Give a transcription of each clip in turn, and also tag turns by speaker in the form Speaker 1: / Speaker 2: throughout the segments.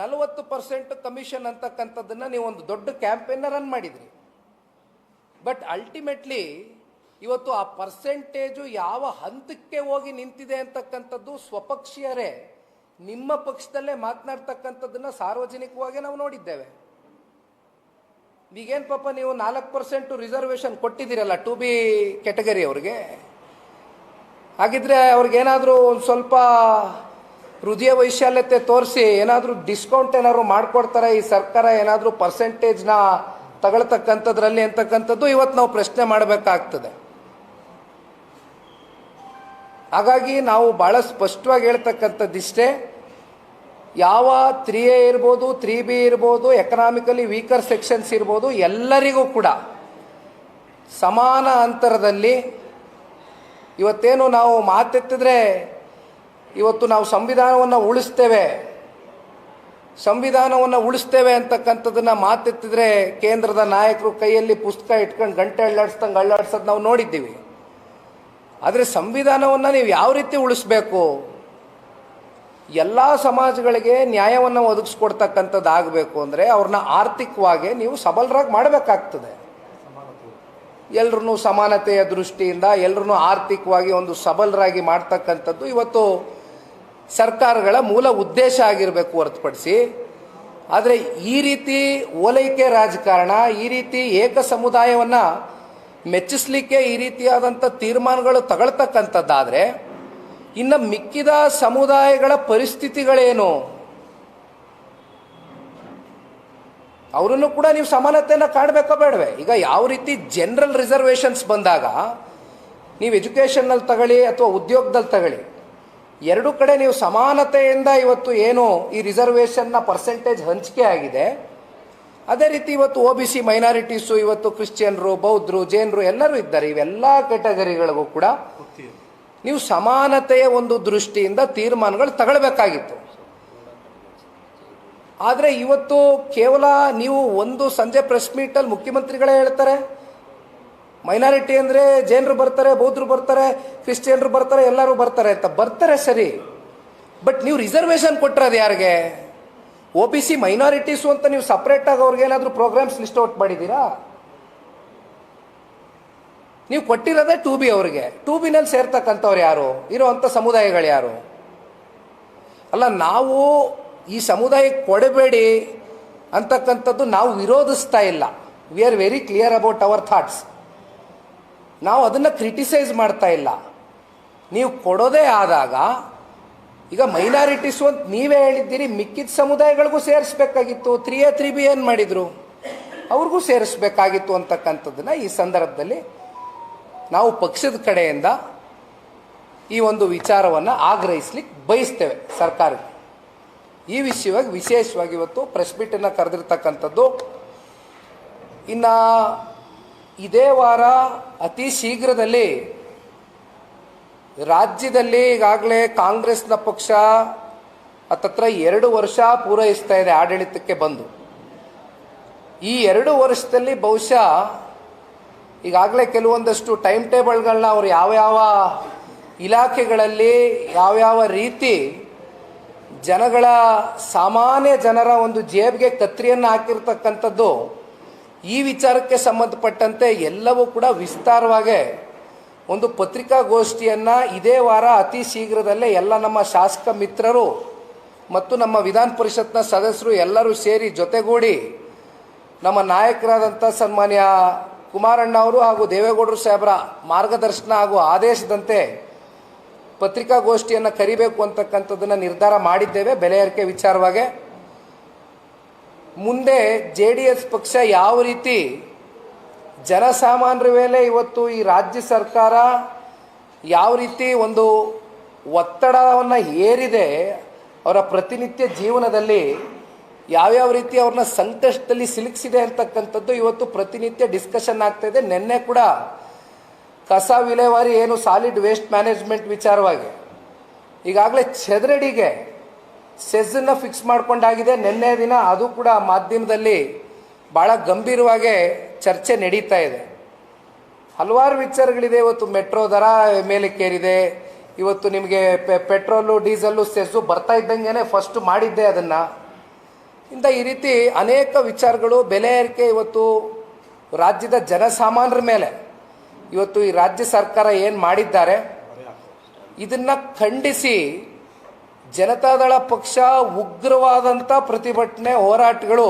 Speaker 1: ನಲವತ್ತು percent commission ಅಂತಕ್ಕಂಥದ್ದನ್ನು ನೀವು ಒಂದು ದೊಡ್ಡ ಕ್ಯಾಂಪೇನ್ನ ರನ್ ಮಾಡಿದ್ರಿ. ಬಟ್ ಅಲ್ಟಿಮೇಟ್ಲಿ ಇವತ್ತು ಆ ಪರ್ಸೆಂಟೇಜು ಯಾವ ಹಂತಕ್ಕೆ ಹೋಗಿ ನಿಂತಿದೆ ಅಂತಕ್ಕಂಥದ್ದು ಸ್ವಪಕ್ಷೀಯರೇ ನಿಮ್ಮ ಪಕ್ಷದಲ್ಲೇ ಮಾತನಾಡ್ತಕ್ಕಂಥದ್ದನ್ನು ಸಾರ್ವಜನಿಕವಾಗಿ ನಾವು ನೋಡಿದ್ದೇವೆ. ಈಗೇನು ಪಾಪ ನೀವು ನಾಲ್ಕು ಪರ್ಸೆಂಟ್ ರಿಸರ್ವೇಶನ್ ಕೊಟ್ಟಿದ್ದೀರಲ್ಲ ಟು ಬಿ ಕೆಟಗರಿ ಅವ್ರಿಗೆ? ಹಾಗಿದ್ರೆ ಅವ್ರಿಗೇನಾದರೂ ಒಂದು ಸ್ವಲ್ಪ ಹೃದಯ ವೈಶಾಲ್ಯತೆ ತೋರಿಸಿ ಏನಾದರೂ ಡಿಸ್ಕೌಂಟ್ ಏನಾದರೂ ಮಾಡಿಕೊಡ್ತಾರೆ, ಈ ಸರ್ಕಾರ ಏನಾದರೂ ಪರ್ಸೆಂಟೇಜ್ನ ತಗೊಳ್ತಕ್ಕಂಥದ್ರಲ್ಲಿ ಅಂತಕ್ಕಂಥದ್ದು ಇವತ್ತು ನಾವು ಪ್ರಶ್ನೆ ಮಾಡಬೇಕಾಗ್ತದೆ. ಹಾಗಾಗಿ ನಾವು ಭಾಳ ಸ್ಪಷ್ಟವಾಗಿ ಹೇಳ್ತಕ್ಕಂಥದ್ದಿಷ್ಟೇ ಯಾವ ತ್ರೀ ಎ ಇರ್ಬೋದು ತ್ರೀ ಬಿ ಇರ್ಬೋದು ಎಕನಾಮಿಕಲಿ ವೀಕರ್ ಸೆಕ್ಷನ್ಸ್ ಇರ್ಬೋದು, ಎಲ್ಲರಿಗೂ ಕೂಡ ಸಮಾನ ಅಂತರದಲ್ಲಿ ಇವತ್ತೇನು ನಾವು ಮಾತೆತ್ತಿದ್ರೆ ಇವತ್ತು ನಾವು ಸಂವಿಧಾನವನ್ನು ಉಳಿಸ್ತೇವೆ. ಸಂವಿಧಾನವನ್ನು ಉಳಿಸ್ತೇವೆ ಅಂತಕ್ಕಂಥದ್ದನ್ನು ಮಾತೆತ್ತಿದ್ರೆ ಕೇಂದ್ರದ ನಾಯಕರು ಕೈಯಲ್ಲಿ ಪುಸ್ತಕ ಇಟ್ಕೊಂಡು ಗಂಟೆ ಅಳ್ಳಾಡ್ಸ್ದಂಗೆ ಅಳ್ಳಾಡ್ಸೋದು ನಾವು ನೋಡಿದ್ದೀವಿ. ಆದರೆ ಸಂವಿಧಾನವನ್ನು ನೀವು ಯಾವ ರೀತಿ ಉಳಿಸ್ಬೇಕು? ಎಲ್ಲ ಸಮಾಜಗಳಿಗೆ ನ್ಯಾಯವನ್ನು ಒದಗಿಸ್ಕೊಡ್ತಕ್ಕಂಥದ್ದು ಆಗಬೇಕು ಅಂದರೆ ಅವ್ರನ್ನ ಆರ್ಥಿಕವಾಗಿ ನೀವು ಸಬಲರಾಗಿ ಮಾಡಬೇಕಾಗ್ತದೆ. ಎಲ್ಲರೂ ಸಮಾನತೆಯ ದೃಷ್ಟಿಯಿಂದ ಎಲ್ಲರೂ ಆರ್ಥಿಕವಾಗಿ ಒಂದು ಸಬಲರಾಗಿ ಮಾಡ್ತಕ್ಕಂಥದ್ದು ಇವತ್ತು ಸರ್ಕಾರಗಳ ಮೂಲ ಉದ್ದೇಶ ಆಗಿರಬೇಕು ಹೊರತುಪಡಿಸಿ. ಆದರೆ ಈ ರೀತಿ ಓಲೈಕೆ ರಾಜಕಾರಣ, ಈ ರೀತಿ ಏಕ ಸಮುದಾಯವನ್ನು ಮೆಚ್ಚಿಸಲಿಕ್ಕೆ ಈ ರೀತಿಯಾದಂಥ ತೀರ್ಮಾನಗಳು ತಗೊಳ್ತಕ್ಕಂಥದ್ದಾದರೆ, ಇನ್ನು ಮಿಕ್ಕಿದ ಸಮುದಾಯಗಳ ಪರಿಸ್ಥಿತಿಗಳೇನು? ಅವರನ್ನು ಕೂಡ ನೀವು ಸಮಾನತೆಯನ್ನು ಕಾಣಬೇಕೋ ಬೇಡವೆ? ಈಗ ಯಾವ ರೀತಿ ಜನರಲ್ ರಿಸರ್ವೇಷನ್ಸ್ ಬಂದಾಗ, ನೀವು ಎಜುಕೇಷನ್ನಲ್ಲಿ ತಗೊಳ್ಳಿ ಅಥವಾ ಉದ್ಯೋಗದಲ್ಲಿ ತಗೊಳ್ಳಿ ಎರಡು ಕಡೆ ನೀವು ಸಮಾನತೆಯಿಂದ ಇವತ್ತು ಏನು ಈ ರಿಸರ್ವೇಷನ್ನ ಪರ್ಸೆಂಟೇಜ್ ಹಂಚಿಕೆ ಆಗಿದೆ. ಅದೇ ರೀತಿ ಇವತ್ತು ಒ ಬಿ ಸಿ ಮೈನಾರಿಟೀಸು ಇವತ್ತು ಕ್ರಿಶ್ಚಿಯನ್ರು ಬೌದ್ಧರು, ಜೈನರು ಎಲ್ಲರೂ ಇದ್ದಾರೆ. ಇವೆಲ್ಲ ಕೆಟಗರಿಗಳಿಗೂ ಕೂಡ ನೀವು ಸಮಾನತೆಯ ಒಂದು ದೃಷ್ಟಿಯಿಂದ ತೀರ್ಮಾನಗಳು ತಗೊಳ್ಬೇಕಾಗಿತ್ತು. ಆದರೆ ಇವತ್ತು ಕೇವಲ ನೀವು ಒಂದು ಸಂಜೆ ಪ್ರೆಸ್ ಮೀಟಲ್ಲಿ ಮುಖ್ಯಮಂತ್ರಿಗಳೇ ಹೇಳ್ತಾರೆ. ಮೈನಾರಿಟಿ ಅಂದರೆ ಜೈನರು ಬರ್ತಾರೆ ಬೌದ್ಧರು ಬರ್ತಾರೆ, ಕ್ರಿಶ್ಚಿಯನ್ರು ಬರ್ತಾರೆ, ಎಲ್ಲರೂ ಬರ್ತಾರೆ ಅಂತ. ಬರ್ತಾರೆ ಸರಿ. ಬಟ್ ನೀವು ರಿಸರ್ವೇಷನ್ ಕೊಟ್ಟಿರೋದು ಯಾರಿಗೆ? ಒ ಬಿ ಸಿ ಮೈನಾರಿಟೀಸು ಅಂತ ನೀವು ಸಪ್ರೇಟಾಗಿ ಅವ್ರಿಗೇನಾದರೂ ಪ್ರೋಗ್ರಾಮ್ಸ್ ಲಿಸ್ಟ್ ಔಟ್ ಮಾಡಿದ್ದೀರಾ? ನೀವು ಕೊಟ್ಟಿರೋದೇ ಟೂ ಬಿ ಅವರಿಗೆ. ಟೂ ಬಿನಲ್ಲಿ ಸೇರ್ತಕ್ಕಂಥವ್ರು ಯಾರು? ಇರುವಂಥ ಸಮುದಾಯಗಳು ಯಾರು? ಅಲ್ಲ, ನಾವು ಈ ಸಮುದಾಯಕ್ಕೆ ಕೊಡಬೇಡಿ ಅಂತಕ್ಕಂಥದ್ದು ನಾವು ವಿರೋಧಿಸ್ತಾ ಇಲ್ಲ. We are very clear about our thoughts ನಾವು ಅದನ್ನು ಕ್ರಿಟಿಸೈಸ್ ಮಾಡ್ತಾ ಇಲ್ಲ. ನೀವು ಕೊಡೋದೇ ಆದಾಗ, ಈಗ ಮೈನಾರಿಟೀಸ್ ಅಂತ ನೀವೇ ಹೇಳಿದ್ದೀರಿ, ಮಿಕ್ಕಿದ ಸಮುದಾಯಗಳಿಗೂ ಸೇರಿಸ್ಬೇಕಾಗಿತ್ತು. ತ್ರೀ ಎ ತ್ರೀ ಬಿ ಏನು ಮಾಡಿದರು? ಅವ್ರಿಗೂ ಸೇರಿಸ್ಬೇಕಾಗಿತ್ತು ಅಂತಕ್ಕಂಥದ್ದನ್ನ ಈ ಸಂದರ್ಭದಲ್ಲಿ ನಾವು ಪಕ್ಷದ ಕಡೆಯಿಂದ ಈ ಒಂದು ವಿಚಾರವನ್ನು ಆಗ್ರಹಿಸ್ಲಿಕ್ಕೆ ಬಯಸ್ತೇವೆ ಸರ್ಕಾರಕ್ಕೆ. ಈ ವಿಷಯವಾಗಿ ವಿಶೇಷವಾಗಿ ಇವತ್ತು ಪ್ರೆಸ್ ಮೀಟನ್ನು ಕರೆದಿರ್ತಕ್ಕಂಥದ್ದು, ಇನ್ನು ಇದೇ ವಾರ ಅತಿ ಶೀಘ್ರದಲ್ಲಿ ರಾಜ್ಯದಲ್ಲಿ ಈಗಾಗಲೇ ಕಾಂಗ್ರೆಸ್ನ ಪಕ್ಷ ಹತ್ತತ್ರ ಎರಡು ವರ್ಷ ಪೂರೈಸ್ತಾ ಇದೆ ಆಡಳಿತಕ್ಕೆ ಬಂದು. ಈ ಎರಡು ವರ್ಷದಲ್ಲಿ ಬಹುಶಃ ಈಗಾಗಲೇ ಕೆಲವೊಂದಷ್ಟು ಟೈಮ್ ಟೇಬಲ್ಗಳನ್ನ ಅವರು ಯಾವ್ಯಾವ ಇಲಾಖೆಗಳಲ್ಲಿ ಯಾವ್ಯಾವ ರೀತಿ ಜನಗಳ ಸಾಮಾನ್ಯ ಜನರ ಒಂದು ಜೇಬ್ಗೆ ಕತ್ರಿಯನ್ನು ಹಾಕಿರ್ತಕ್ಕಂಥದ್ದು ಈ ವಿಚಾರಕ್ಕೆ ಸಂಬಂಧಪಟ್ಟಂತೆ ಎಲ್ಲವೂ ಕೂಡ ವಿಸ್ತಾರವಾಗಿ ಒಂದು ಪತ್ರಿಕಾಗೋಷ್ಠಿಯನ್ನು ಇದೇ ವಾರ ಅತಿ ಶೀಘ್ರದಲ್ಲೇ ಎಲ್ಲ ನಮ್ಮ ಶಾಸಕ ಮಿತ್ರರು ಮತ್ತು ನಮ್ಮ ವಿಧಾನ ಪರಿಷತ್ನ ಸದಸ್ಯರು ಎಲ್ಲರೂ ಸೇರಿ ಜೊತೆಗೂಡಿ ನಮ್ಮ ನಾಯಕರಾದಂಥ ಸನ್ಮಾನ್ಯ ಕುಮಾರಣ್ಣ ಅವರು ಹಾಗೂ ದೇವೇಗೌಡರು ಸಾಹೇಬರ ಮಾರ್ಗದರ್ಶನ ಹಾಗೂ ಆದೇಶದಂತೆ ಪತ್ರಿಕಾಗೋಷ್ಠಿಯನ್ನು ಕರಿಬೇಕು ಅಂತಕ್ಕಂಥದ್ದನ್ನು ನಿರ್ಧಾರ ಮಾಡಿದ್ದೇವೆ. ಬೆಲೆ ಏರಿಕೆ ವಿಚಾರವಾಗಿ ಮುಂದೆ ಜೆ ಡಿ ಎಸ್ ಪಕ್ಷ ಯಾವ ರೀತಿ ಜನಸಾಮಾನ್ಯರ ಮೇಲೆ ಇವತ್ತು ಈ ರಾಜ್ಯ ಸರ್ಕಾರ ಯಾವ ರೀತಿ ಒಂದು ಒತ್ತಡವನ್ನು ಹೇರಿದೆ, ಅವರ ಪ್ರತಿನಿತ್ಯ ಜೀವನದಲ್ಲಿ ಯಾವ್ಯಾವ ರೀತಿ ಅವ್ರನ್ನ ಸಂಕಷ್ಟದಲ್ಲಿ ಸಿಲುಕಿಸಿದೆ ಅಂತಕ್ಕಂಥದ್ದು ಇವತ್ತು ಪ್ರತಿನಿತ್ಯ ಡಿಸ್ಕಷನ್ ಆಗ್ತಾ ಇದೆ. ನಿನ್ನೆ ಕೂಡ ಕಸ ವಿಲೇವಾರಿ ಏನು ಸಾಲಿಡ್ ವೇಸ್ಟ್ ಮ್ಯಾನೇಜ್ಮೆಂಟ್ ವಿಚಾರವಾಗಿ ಈಗಾಗಲೇ ಚೆದರಡಿಗೆ ಸೆಸ್ಸನ್ನು ಫಿಕ್ಸ್ ಮಾಡ್ಕೊಂಡಾಗಿದೆ. ನಿನ್ನೆ ದಿನ ಅದು ಕೂಡ ಮಾಧ್ಯಮದಲ್ಲಿ ಭಾಳ ಗಂಭೀರವಾಗಿ ಚರ್ಚೆ ನಡೀತಾ ಇದೆ. ಹಲವಾರು ವಿಚಾರಗಳಿದೆ. ಇವತ್ತು ಮೆಟ್ರೋ ದರ ಮೇಲಕ್ಕೇರಿದೆ ಇವತ್ತು ನಿಮಗೆ ಪೆಟ್ರೋಲು ಡೀಸೆಲ್ಲು ಸೆಸ್ಸು ಬರ್ತಾ ಇದ್ದಂಗೆ ಫಸ್ಟ್ ಮಾಡಿದ್ದೆ ಅದನ್ನು. ಇಂಥ ಈ ರೀತಿ ಅನೇಕ ವಿಚಾರಗಳು, ಬೆಲೆ ಏರಿಕೆ ಇವತ್ತು ರಾಜ್ಯದ ಜನಸಾಮಾನ್ಯರ ಮೇಲೆ. ಇವತ್ತು ಈ ರಾಜ್ಯ ಸರ್ಕಾರ ಏನು ಮಾಡಿದ್ದಾರೆ? ಇದನ್ನು ಖಂಡಿಸಿ ಜನತಾದಳ ಪಕ್ಷ ಉಗ್ರವಾದಂಥ ಪ್ರತಿಭಟನೆ ಹೋರಾಟಗಳು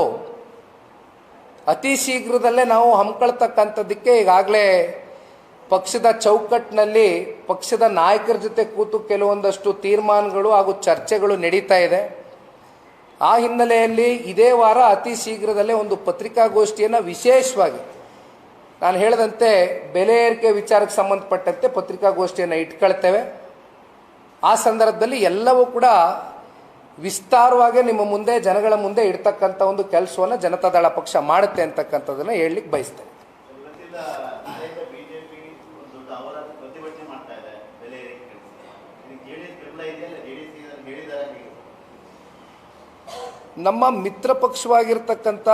Speaker 1: ಅತಿ ಶೀಘ್ರದಲ್ಲೇ ನಾವು ಹಮ್ಮಿಕೊಳ್ತಕ್ಕಂಥದ್ದಕ್ಕೆ ಈಗಾಗಲೇ ಪಕ್ಷದ ಚೌಕಟ್ಟಿನಲ್ಲಿ ಪಕ್ಷದ ನಾಯಕರ ಜೊತೆ ಕೂತು ಕೆಲವೊಂದಷ್ಟು ತೀರ್ಮಾನಗಳು ಹಾಗೂ ಚರ್ಚೆಗಳು ನಡೀತಾ ಇದೆ. ಆ ಹಿನ್ನೆಲೆಯಲ್ಲಿ ಇದೇ ವಾರ ಅತಿ ಶೀಘ್ರದಲ್ಲೇ ಒಂದು ಪತ್ರಿಕಾಗೋಷ್ಠಿಯನ್ನು ವಿಶೇಷವಾಗಿ ನಾನು ಹೇಳಿದಂತೆ ಬೆಲೆ ಏರಿಕೆ ವಿಚಾರಕ್ಕೆ ಸಂಬಂಧಪಟ್ಟಂತೆ ಪತ್ರಿಕಾಗೋಷ್ಠಿಯನ್ನು ಇಟ್ಕೊಳ್ತೇವೆ. ಆ ಸಂದರ್ಭದಲ್ಲಿ ಎಲ್ಲವೂ ಕೂಡ ವಿಸ್ತಾರವಾಗಿ ನಿಮ್ಮ ಮುಂದೆ ಜನಗಳ ಮುಂದೆ ಇಡ್ತಕ್ಕಂಥ ಒಂದು ಕೆಲಸವನ್ನು ಜನತಾದಳ ಪಕ್ಷ ಮಾಡುತ್ತೆ ಅಂತಕ್ಕಂಥದ್ದನ್ನು ಹೇಳಲಿಕ್ಕೆ
Speaker 2: ಬಯಸ್ತೆ
Speaker 1: ನಮ್ಮ ಮಿತ್ರ ಪಕ್ಷವಾಗಿರ್ತಕ್ಕಂಥ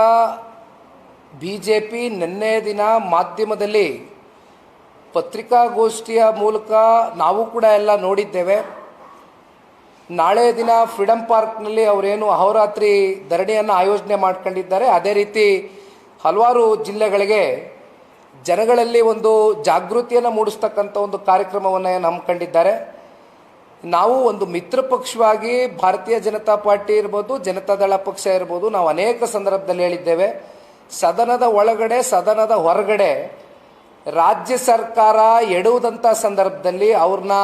Speaker 1: ಬಿ ಜೆ ಪಿ ನಿನ್ನೆ ದಿನ ಮಾಧ್ಯಮದಲ್ಲಿ ಪತ್ರಿಕಾಗೋಷ್ಠಿಯ ಮೂಲಕ ನಾವು ಕೂಡ ಎಲ್ಲ ನೋಡಿದ್ದೇವೆ. ನಾಳೆ ದಿನ ಫ್ರೀಡಂ ಪಾರ್ಕ್ನಲ್ಲಿ ಅವರೇನು ಅಹೋರಾತ್ರಿ ಧರಣಿಯನ್ನು ಆಯೋಜನೆ ಮಾಡ್ಕೊಂಡಿದ್ದಾರೆ. ಅದೇ ರೀತಿ ಹಲವಾರು ಜಿಲ್ಲೆಗಳಿಗೆ ಜನಗಳಲ್ಲಿ ಒಂದು ಜಾಗೃತಿಯನ್ನು ಮೂಡಿಸ್ತಕ್ಕಂಥ ಒಂದು ಕಾರ್ಯಕ್ರಮವನ್ನು ಹಮ್ಮಿಕೊಂಡಿದ್ದಾರೆ ನಾವು ಒಂದು ಮಿತ್ರ ಪಕ್ಷವಾಗಿ ಭಾರತೀಯ ಜನತಾ ಪಾರ್ಟಿ ಇರ್ಬೋದು ಜನತಾದಳ ಪಕ್ಷ ಇರ್ಬೋದು, ನಾವು ಅನೇಕ ಸಂದರ್ಭದಲ್ಲಿ ಹೇಳಿದ್ದೇವೆ. ಸದನದ ಒಳಗಡೆ, ಸದನದ ಹೊರಗಡೆ ರಾಜ್ಯ ಸರ್ಕಾರ ಎಡುವುದಂಥ ಸಂದರ್ಭದಲ್ಲಿ ಅವ್ರನ್ನ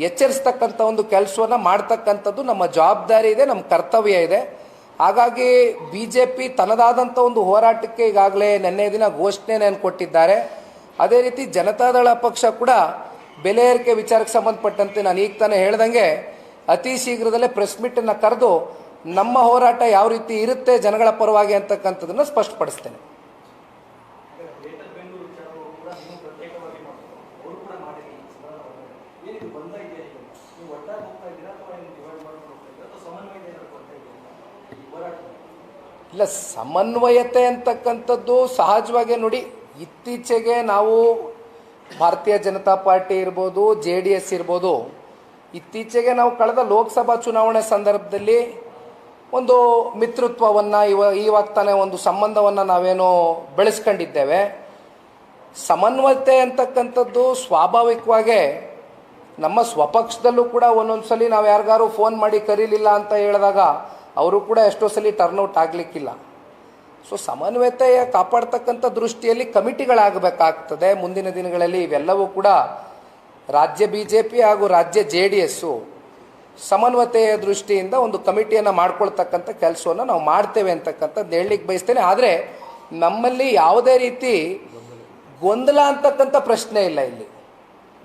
Speaker 1: ಎಚ್ಚರಿಸ್ತಕ್ಕಂಥ ಒಂದು ಕೆಲಸವನ್ನು ಮಾಡ್ತಕ್ಕಂಥದ್ದು ನಮ್ಮ ಜವಾಬ್ದಾರಿ ಇದೆ ನಮ್ಮ ಕರ್ತವ್ಯ ಇದೆ ಹಾಗಾಗಿ ಬಿ ಜೆ ಪಿ ತನ್ನದಾದಂಥ ಒಂದು ಹೋರಾಟಕ್ಕೆ ಈಗಾಗಲೇ ನಿನ್ನೆ ದಿನ ಘೋಷಣೆಯನ್ನು ಕೊಟ್ಟಿದ್ದಾರೆ ಅದೇ ರೀತಿ ಜನತಾದಳ ಪಕ್ಷ ಕೂಡ ಬೆಲೆ ಏರಿಕೆ ವಿಚಾರಕ್ಕೆ ಸಂಬಂಧಪಟ್ಟಂತೆ ನಾನು ಈಗ ತಾನೇ ಹೇಳ್ದಂಗೆ ಅತಿ ಶೀಘ್ರದಲ್ಲೇ ಪ್ರೆಸ್ ಮೀಟನ್ನು ಕರೆದು ನಮ್ಮ ಹೋರಾಟ ಯಾವ ರೀತಿ ಇರುತ್ತೆ ಜನಗಳ ಪರವಾಗಿ ಅಂತಕ್ಕಂಥದ್ದನ್ನು ಸ್ಪಷ್ಟಪಡಿಸ್ತೇನೆ ಇಲ್ಲ, ಸಮನ್ವಯತೆ ಅಂತಕ್ಕಂಥದ್ದು ಸಹಜವಾಗಿ ನೋಡಿ, ಇತ್ತೀಚೆಗೆ ನಾವು ಭಾರತೀಯ ಜನತಾ ಪಾರ್ಟಿ ಇರ್ಬೋದು, ಜೆ ಡಿ ಎಸ್ ಇರ್ಬೋದು, ಇತ್ತೀಚೆಗೆ ನಾವು ಕಳೆದ ಲೋಕಸಭಾ ಚುನಾವಣೆ ಸಂದರ್ಭದಲ್ಲಿ ಒಂದು ಮಿತ್ರತ್ವವನ್ನು ಇವ ಇವಾಗ ತಾನೇ ಒಂದು ಸಂಬಂಧವನ್ನು ನಾವೇನು ಬೆಳೆಸ್ಕೊಂಡಿದ್ದೇವೆ. ಸಮನ್ವಯತೆ ಅಂತಕ್ಕಂಥದ್ದು ಸ್ವಾಭಾವಿಕವಾಗೇ ನಮ್ಮ ಸ್ವಪಕ್ಷದಲ್ಲೂ ಕೂಡ ಒಂದೊಂದು ಸಲ ನಾವು ಯಾರಿಗಾರು ಫೋನ್ ಮಾಡಿ ಕರೀಲಿಲ್ಲ ಅಂತ ಹೇಳಿದಾಗ ಅವರು ಕೂಡ ಎಷ್ಟೋ ಸಲ ಟರ್ನ್ಔಟ್ ಆಗಲಿಕ್ಕಿಲ್ಲ. ಸೊ ಸಮನ್ವಯತೆಯ ಕಾಪಾಡ್ತಕ್ಕಂಥ ದೃಷ್ಟಿಯಲ್ಲಿ ಕಮಿಟಿಗಳಾಗಬೇಕಾಗ್ತದೆ. ಮುಂದಿನ ದಿನಗಳಲ್ಲಿ ಇವೆಲ್ಲವೂ ಕೂಡ ರಾಜ್ಯ ಬಿ ಜೆ ಪಿ ಹಾಗೂ ರಾಜ್ಯ ಜೆ ಡಿ ಎಸ್ಸು ಸಮನ್ವತೆಯ ದೃಷ್ಟಿಯಿಂದ ಒಂದು ಕಮಿಟಿಯನ್ನು ಮಾಡ್ಕೊಳ್ತಕ್ಕಂಥ ಕೆಲಸವನ್ನು ನಾವು ಮಾಡ್ತೇವೆ ಅಂತಕ್ಕಂಥದ್ದು ಹೇಳಲಿಕ್ಕೆ ಬಯಸ್ತೇನೆ. ಆದರೆ ನಮ್ಮಲ್ಲಿ ಯಾವುದೇ ರೀತಿ ಗೊಂದಲ ಅಂತಕ್ಕಂಥ ಪ್ರಶ್ನೆ ಇಲ್ಲ ಇಲ್ಲಿ.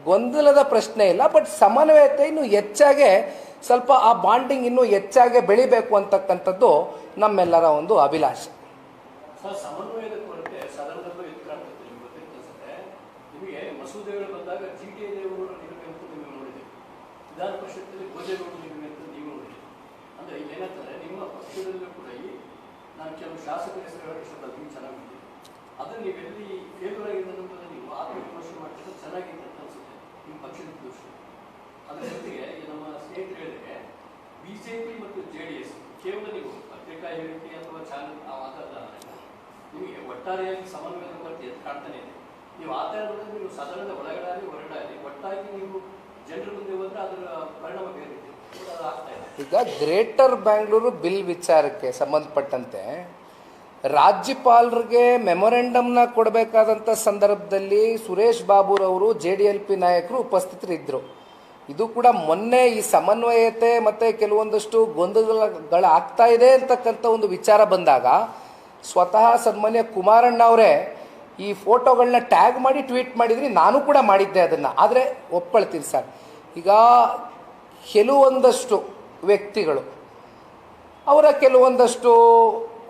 Speaker 1: ಗೊಂದಲದ ಪ್ರಶ್ನೆ ಇಲ್ಲ ಬಟ್ ಸಮನ್ವಯತೆ ಇನ್ನು ಹೆಚ್ಚಾಗೆ ಸ್ವಲ್ಪ ಆ ಬಾಂಡಿಂಗ್ ಇನ್ನೂ ಹೆಚ್ಚಾಗೆ ಬೆಳಿಬೇಕು ಅಂತಕ್ಕಂಥದ್ದು ನಮ್ಮೆಲ್ಲರ ಒಂದು ಅಭಿಲಾಷೆ.
Speaker 3: ಅದನ್ನು ನೀವೆಲ್ಲಿ ಫೇವರ್ ಆಗಿದೆ ಅನ್ನೋದನ್ನ ನೀವು ಆತ್ಮವಿಮರ್ಶೆ ಮಾಡಿದ್ರೆ ಚೆನ್ನಾಗಿದೆ ನಿಮ್ಮ ಪಕ್ಷದ ದೃಷ್ಟಿ ಅದರ ಜೊತೆಗೆ ನಮ್ಮ ಸ್ನೇಹಿತರು ಹೇಳಿದ್ರೆ ಬಿಜೆಪಿ ಮತ್ತು ಜೆ ಡಿ ಎಸ್ ಕೇವಲ ನೀವು ಪತ್ರಿಕಾ ಹೇಳಿಕೆ ಅಥವಾ ಚಾನಲ್ ಆಧಾರದ ನಿಮಗೆ ಒಟ್ಟಾರೆಯಾಗಿ ಸಮನ್ವಯದ ಎದ್ದು ಕಾಣ್ತಾನೆ ಇದೆ. ನೀವು ಆ ಥರ ನೋಡಿದ್ರೆ ನೀವು ಸದನದ ಒಳಗಡೆ ಹೊರಗಡೆ ಒಟ್ಟಾಗಿ ನೀವು ಜನರ ಮುಂದೆ ಹೋದ್ರೆ ಅದರ ಪರಿಣಾಮ ಬೇರೆ
Speaker 1: ಈಗ ಗ್ರೇಟರ್ ಬ್ಯಾಂಗ್ಳೂರು ಬಿಲ್ ವಿಚಾರಕ್ಕೆ ಸಂಬಂಧಪಟ್ಟಂತೆ ರಾಜ್ಯಪಾಲರಿಗೆ ಮೆಮೊರೆಂಡಮ್ನ ಕೊಡಬೇಕಾದಂಥ ಸಂದರ್ಭದಲ್ಲಿ ಸುರೇಶ್ ಬಾಬುರವರು ಜೆ ಡಿ ಎಲ್ ಪಿ ನಾಯಕರು ಉಪಸ್ಥಿತರಿದ್ದರು. ಇದು ಕೂಡ ಮೊನ್ನೆ ಈ ಸಮನ್ವಯತೆ ಮತ್ತು ಕೆಲವೊಂದಷ್ಟು ಗೊಂದಲಗಳಾಗ್ತಾ ಇದೆ ಅಂತಕ್ಕಂಥ ಒಂದು ವಿಚಾರ ಬಂದಾಗ ಸ್ವತಃ ಸನ್ಮಾನ್ಯ ಕುಮಾರಣ್ಣ ಅವರೇ ಈ ಫೋಟೋಗಳನ್ನ ಟ್ಯಾಗ್ ಮಾಡಿ ಟ್ವೀಟ್ ಮಾಡಿದ್ರಿ, ನಾನು ಕೂಡ ಮಾಡಿದ್ದೆ ಅದನ್ನು. ಆದರೆ ಒಪ್ಕೊಳ್ತೀನಿ ಸರ್. ಈಗ ಕೆಲವೊಂದಷ್ಟು ವ್ಯಕ್ತಿಗಳು, ಅವರ ಕೆಲವೊಂದಷ್ಟು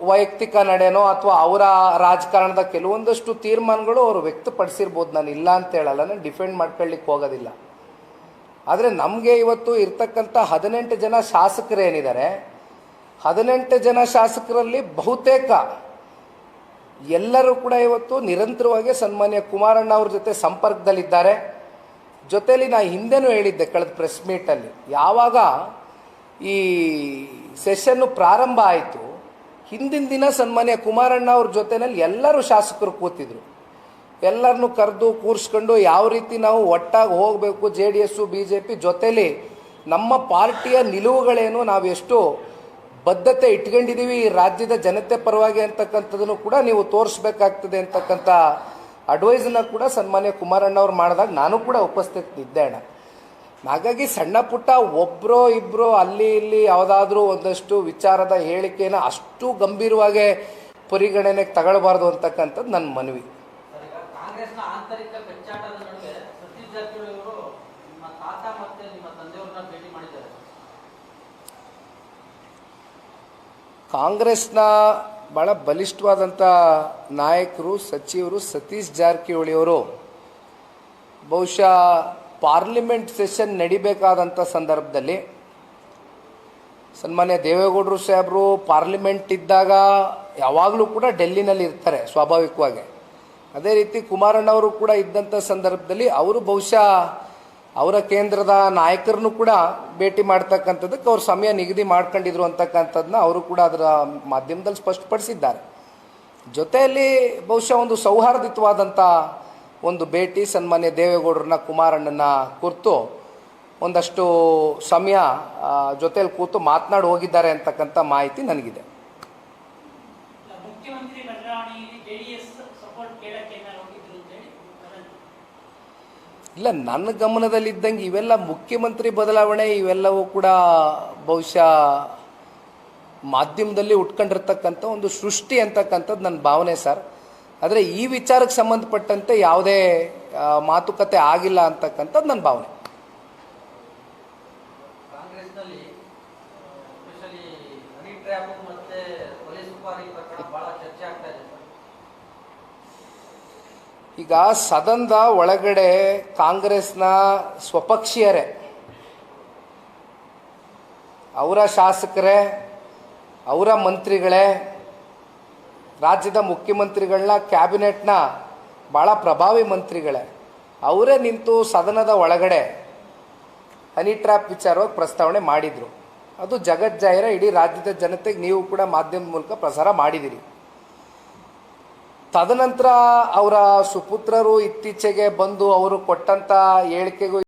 Speaker 1: ವೈಯಕ್ತಿಕ ನಡೆನೋ ಅಥವಾ ಅವರ ರಾಜಕಾರಣದ ಕೆಲವೊಂದಷ್ಟು ತೀರ್ಮಾನಗಳು ಅವರು ವ್ಯಕ್ತಪಡಿಸಿರ್ಬೋದು. ನಾನು ಇಲ್ಲ ಅಂತ ಹೇಳಲ್ಲ. ನಾನು ಡಿಫೆಂಡ್ ಮಾಡ್ಕೊಳ್ಳಿಕ್ಕೆ ಹೋಗೋದಿಲ್ಲ. ಆದರೆ ನಮಗೆ ಇವತ್ತು ಇರ್ತಕ್ಕಂಥ ಹದಿನೆಂಟು ಜನ ಶಾಸಕರೇನಿದ್ದಾರೆ ಹದಿನೆಂಟು ಜನ ಶಾಸಕರಲ್ಲಿ ಬಹುತೇಕ ಎಲ್ಲರೂ ಕೂಡ ಇವತ್ತು ನಿರಂತರವಾಗಿ ಸನ್ಮಾನ್ಯ ಕುಮಾರಣ್ಣ ಅವ್ರ ಜೊತೆ ಸಂಪರ್ಕದಲ್ಲಿದ್ದಾರೆ. ಜೊತೆಯಲ್ಲಿ ನಾ ಹಿಂದೆನೂ ಹೇಳಿದ್ದೆ ಕಳೆದ ಪ್ರೆಸ್ ಮೀಟಲ್ಲಿ. ಯಾವಾಗ ಈ ಸೆಷನ್ನು ಪ್ರಾರಂಭ ಆಯಿತು ಹಿಂದಿನ ದಿನ ಸನ್ಮಾನ್ಯ ಕುಮಾರಣ್ಣ ಅವ್ರ ಜೊತೆನಲ್ಲಿ ಎಲ್ಲರೂ ಶಾಸಕರು ಕೂತಿದ್ರು. ಎಲ್ಲರನ್ನೂ ಕರೆದು ಕೂರಿಸ್ಕೊಂಡು ಯಾವ ರೀತಿ ನಾವು ಒಟ್ಟಾಗಿ ಹೋಗಬೇಕು, J D S, B J P ಜೊತೆಲಿ ನಮ್ಮ ಪಾರ್ಟಿಯ ನಿಲುವುಗಳೇನು ನಾವು ಎಷ್ಟು ಬದ್ಧತೆ ಇಟ್ಕೊಂಡಿದ್ದೀವಿ ಈ ರಾಜ್ಯದ ಜನತೆ ಪರವಾಗಿ ಅಂತಕ್ಕಂಥದ್ದನ್ನು ಕೂಡ ನೀವು ತೋರಿಸ್ಬೇಕಾಗ್ತದೆ ಅಂತಕ್ಕಂಥ ಅಡ್ವೈಸನ್ನ ಕೂಡ ಸನ್ಮಾನ್ಯ ಕುಮಾರಣ್ಣ ಅವ್ರು ಮಾಡಿದಾಗ ನಾನು ಕೂಡ ಉಪಸ್ಥಿತ ಅಣ್ಣ. ಹಾಗಾಗಿ ಸಣ್ಣ ಪುಟ್ಟ ಒಬ್ಬರೋ ಇಬ್ಬರೋ ಅಲ್ಲಿ ಇಲ್ಲಿ ಯಾವುದಾದ್ರೂ ಒಂದಷ್ಟು ವಿಚಾರದ ಹೇಳಿಕೆನ ಅಷ್ಟು ಗಂಭೀರವಾಗಿ ಪರಿಗಣನೆಗೆ ತಗೊಳ್ಬಾರ್ದು ಅಂತಕ್ಕಂಥದ್ದು ನನ್ನ ಮನವಿ.
Speaker 4: ಕಾಂಗ್ರೆಸ್ನ
Speaker 1: ಭಾಳ ಬಲಿಷ್ಠವಾದಂಥ ನಾಯಕರು ಸಚಿವರು ಸತೀಶ್ ಜಾರಕಿಹೊಳಿಯವರು. ಬಹುಶಃ ಪಾರ್ಲಿಮೆಂಟ್ ಸೆಷನ್ ನಡಿಬೇಕಾದಂಥ ಸಂದರ್ಭದಲ್ಲಿ ಸನ್ಮಾನ್ಯ ದೇವೇಗೌಡರು ಸಾಹೇಬರು ಪಾರ್ಲಿಮೆಂಟ್ ಇದ್ದಾಗ ಯಾವಾಗಲೂ ಕೂಡ ಡೆಲ್ಲಿನಲ್ಲಿ ಇರ್ತಾರೆ ಸ್ವಾಭಾವಿಕವಾಗಿ. ಅದೇ ರೀತಿ ಕುಮಾರಣ್ಣವರು ಕೂಡ ಇದ್ದಂಥ ಸಂದರ್ಭದಲ್ಲಿ ಅವರು ಬಹುಶಃ ಅವರ ಕೇಂದ್ರದ ನಾಯಕರನ್ನು ಕೂಡ ಭೇಟಿ ಮಾಡ್ತಕ್ಕಂಥದ್ದಕ್ಕೆ ಅವ್ರು ಸಮಯ ನಿಗದಿ ಮಾಡ್ಕೊಂಡಿದ್ರು ಅಂತಕ್ಕಂಥದ್ದನ್ನ ಅವರು ಕೂಡ ಅದರ ಮಾಧ್ಯಮದಲ್ಲಿ ಸ್ಪಷ್ಟಪಡಿಸಿದ್ದಾರೆ. ಜೊತೆಯಲ್ಲಿ ಬಹುಶಃ ಒಂದು ಸೌಹಾರ್ದಿತವಾದಂಥ ಒಂದು ಭೇಟಿ ಸನ್ಮಾನ್ಯ ದೇವೇಗೌಡರನ್ನ ಕುಮಾರಣ್ಣನ ಕುರಿತು ಒಂದಷ್ಟು ಸಮಯ ಜೊತೆಯಲ್ಲಿ ಕೂತು ಮಾತನಾಡಿ ಹೋಗಿದ್ದಾರೆ ಅಂತಕ್ಕಂಥ ಮಾಹಿತಿ ನನಗಿದೆ. ಇಲ್ಲ ನನ್ನ ಗಮನದಲ್ಲಿದ್ದಂಗೆ ಇವೆಲ್ಲ ಮುಖ್ಯಮಂತ್ರಿ ಬದಲಾವಣೆ ಇವೆಲ್ಲವೂ ಕೂಡ ಬಹುಶಃ ಮಾಧ್ಯಮದಲ್ಲಿ ಉಟ್ಕೊಂಡಿರ್ತಕ್ಕಂಥ ಒಂದು ಸೃಷ್ಟಿ ಅಂತಕ್ಕಂಥದ್ದು ನನ್ನ ಭಾವನೆ ಸರ್. ಆದರೆ ಈ ವಿಚಾರಕ್ಕೆ ಸಂಬಂಧಪಟ್ಟಂತೆ ಯಾವುದೇ ಮಾತುಕತೆ ಆಗಿಲ್ಲ ಅಂತಕ್ಕಂಥದ್ದು ನನ್ನ ಭಾವನೆ. ಈಗ ಸದನದ ಒಳಗಡೆ ಕಾಂಗ್ರೆಸ್ನ ಸ್ವಪಕ್ಷೀಯರೇ ಅವರ ಶಾಸಕರೇ ಅವರ ಮಂತ್ರಿಗಳೇ ರಾಜ್ಯದ ಮುಖ್ಯಮಂತ್ರಿಗಳನ್ನ, ಕ್ಯಾಬಿನೆಟ್ನ ಭಾಳ ಪ್ರಭಾವಿ ಮಂತ್ರಿಗಳೇ. ಅವರೇ ನಿಂತು ಸದನದ ಒಳಗಡೆ ಹನಿ ಟ್ರ್ಯಾಪ್ ವಿಚಾರವಾಗಿ ಪ್ರಸ್ತಾವನೆ ಮಾಡಿದರು. ಅದು ಜಗಜ್ಜಾಹಿರ ಇಡೀ ರಾಜ್ಯದ ಜನತೆಗೆ ನೀವು ಕೂಡ ಮಾಧ್ಯಮದ ಮೂಲಕ ಪ್ರಸಾರ ಮಾಡಿದಿರಿ. ತದನಂತರ ಅವರ ಸುಪುತ್ರರು ಇತ್ತೀಚೆಗೆ ಬಂದು ಅವರು ಕೊಟ್ಟಂತ ಹೇಳಿಕೆಗೂ